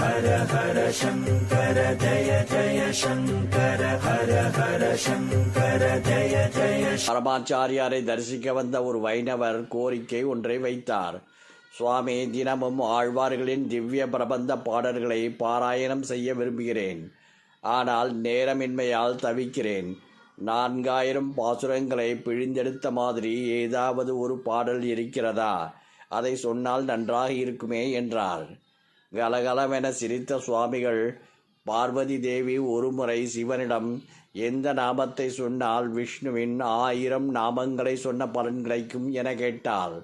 ஹர ஹர சங்கர ஜய ஜய சங்கர ஹர ஹர சங்கர ஜய ஜய பரமாச்சாரியாரை தரிசிக்க வந்த ஒரு வைணவர் கோரிக்கை ஒன்றை வைத்தார். சுவாமி தினமும் ஆழ்வார்களின் திவ்ய பிரபந்த பாடல்களை பாராயணம் செய்ய விரும்புகிறேன். ஆனால் நேரமின்மையால் தவிக்கிறேன். நான்காயிரம் பாசுரங்களை பிழிந்தெடுத்த மாதிரி ஏதாவது ஒரு பாடல் இருக்கிறதா? அதை சொன்னால் நன்றாக இருக்குமே என்றார். கலகலவென சிரித்த சுவாமிகள். பார்வதி தேவி ஒருமுறை சிவனிடம் எந்த நாமத்தை சொன்னால் விஷ்ணுவின் ஆயிரம் நாமங்களை சொன்ன பலன் கிடைக்கும்? என கேட்டாள்.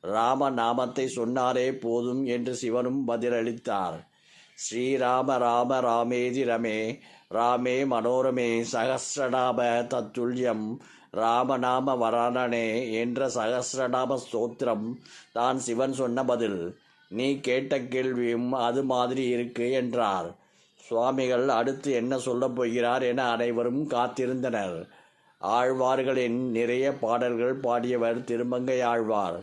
ராம நாமத்தை சொன்னாரே போதும் என்று சிவனும் பதிலளித்தார். ஸ்ரீராம ராம ராமேதி ரமே ராமே மனோரமே சகசிரநாம தத்துல்யம் ராமநாம வராணனே என்ற சகசிரநாம ஸ்தோத்திரம் தான் சிவன் சொன்ன பதில். நீ கேட்ட கேள்வியும் அது மாதிரி இருக்கு என்றார். சுவாமிகள் அடுத்து என்ன சொல்லப் போகிறார் என அனைவரும் காத்திருந்தனர். ஆழ்வார்களின் நிறைய பாடல்கள் பாடியவர் திருமங்கை ஆழ்வார்.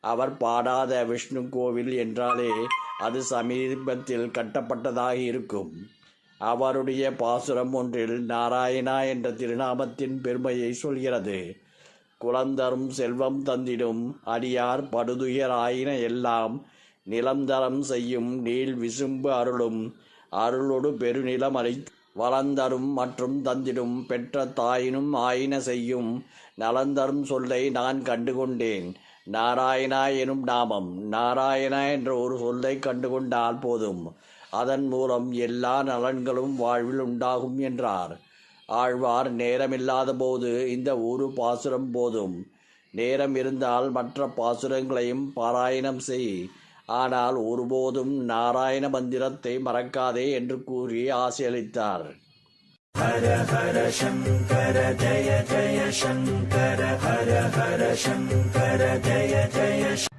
அவர் பாடாத விஷ்ணு கோவில் என்றாலே அது சமீபத்தில் கட்டப்பட்டதாக இருக்கும். அவருடைய பாசுரம் ஒன்றில் நாராயணா என்ற திருநாமத்தின் பெருமையை சொல்கிறது. குலந்தரும் செல்வம் தந்திடும் அடியார் படுதுயராயின எல்லாம் நிலந்தரம் செய்யும் நீள் விசும்பு அருளும். அருளொடு பெருநிலம் வளந்தரும் மற்றும் தந்திடும் பெற்ற தாயினும் ஆயின செய்யும். நலந்தரும் சொல்லை நான் கண்டுகொண்டேன். நாராயணா எனும் நாமம். நாராயணா என்ற ஒரு சொல்லை கண்டுகொண்டால் போதும். அதன் மூலம் எல்லா நலன்களும் வாழ்வில் உண்டாகும் என்றார். ஆழ்வார் நேரமில்லாத போது இந்த ஒரு பாசுரம் போதும். நேரம் இருந்தால் மற்ற பாசுரங்களையும் பாராயணம் செய். ஆனால் ஒருபோதும் நாராயண மந்திரத்தை மறக்காதே என்று கூறி ஆசியளித்தார். ஹர ஹர சங்கர ஜய ஜய சங்கர ஹர ஹர சங்கர ஜய ஜய